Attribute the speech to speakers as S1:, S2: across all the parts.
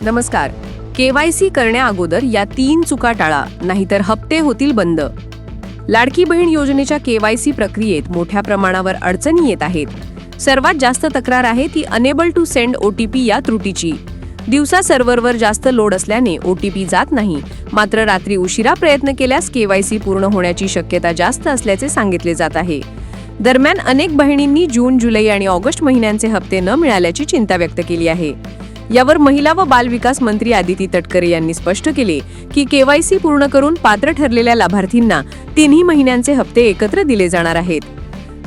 S1: नमस्कार. केवायसी करण्याअगोदर या तीन चुका टाळा नाहीतर हप्ते होतील बंद. लाडकी बहीण योजनेच्या केवायसी प्रक्रियेत मोठ्या प्रमाणावर अडचणी येत आहेत. सर्वात जास्त तक्रार आहे ती अनेबल टू सेंड ओटीपी या त्रुटीची. दिवसा सर्व्हरवर जास्त लोड असल्याने ओटीपी जात नाही. मात्र रात्री उशिरा प्रयत्न केल्यास केवायसी पूर्ण होण्याची शक्यता जास्त असल्याचे सांगितले जात आहे. दरम्यान अनेक बहिणींनी जून जुलै आणि ऑगस्ट महिन्यांचे हप्ते न मिळाल्याची चिंता व्यक्त केली आहे. यावर महिला व बालविकास मंत्री आदिती तटकरे यांनी स्पष्ट केले की केवायसी पूर्ण करून पात्र ठरलेल्या लाभार्थींना तिन्ही महिन्यांचे हप्ते एकत्र दिले जाणार आहेत.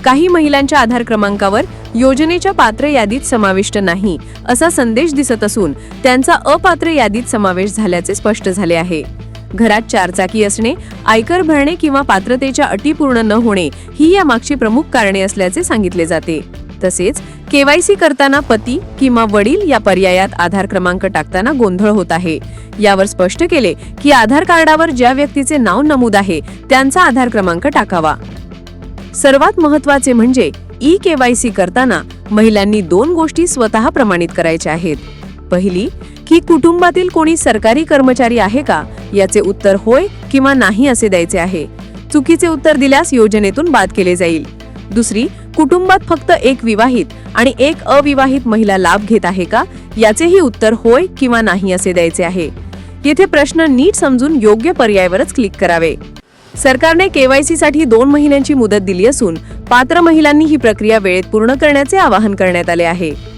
S1: काही महिलांच्या आधार क्रमांकावर योजनेच्या पात्र यादीत समाविष्ट नाही असा संदेश दिसत असून त्यांचा अपात्र यादीत समावेश झाल्याचे स्पष्ट झाले आहे. घरात चारचाकी असणे आयकर भरणे किंवा पात्रतेच्या अटी पूर्ण न होणे ही यामागची प्रमुख कारणे असल्याचे सांगितले जाते. तसेच केवायसी करताना पती किंवा वडील या पर्यायात आधार क्रमांक टाकताना गोंधळ होत आहे. यावर स्पष्ट केले की आधार कार्डावर ज्या व्यक्तीचे नाव नमूद आहे त्यांचा आधार क्रमांक टाकावा. सर्वात महत्त्वाचे म्हणजे ई केवायसी करताना महिलांनी दोन गोष्टी स्वतः प्रमाणित करायच्या आहेत. पहिली की कुटुंबातील कोणी सरकारी कर्मचारी आहे का? याचे उत्तर होय किंवा नाही असे द्यायचे आहे. चुकीचे उत्तर दिल्यास योजनेतून बाद केले जाईल. दुसरी कुटुंबात फक्त एक विवाहित आणि एक अविवाहित महिला लाभ घेत आहे का? याचेही उत्तर होय किंवा नाही असे द्यायचे आहे. येथे प्रश्न नीट समजून योग्य पर्यायावरच क्लिक करावे. सरकारने केवायसी साठी दोन महिन्यांची मुदत दिली असून पात्र महिलांनी ही प्रक्रिया वेळेत पूर्ण करण्याचे आवाहन करण्यात आले आहे.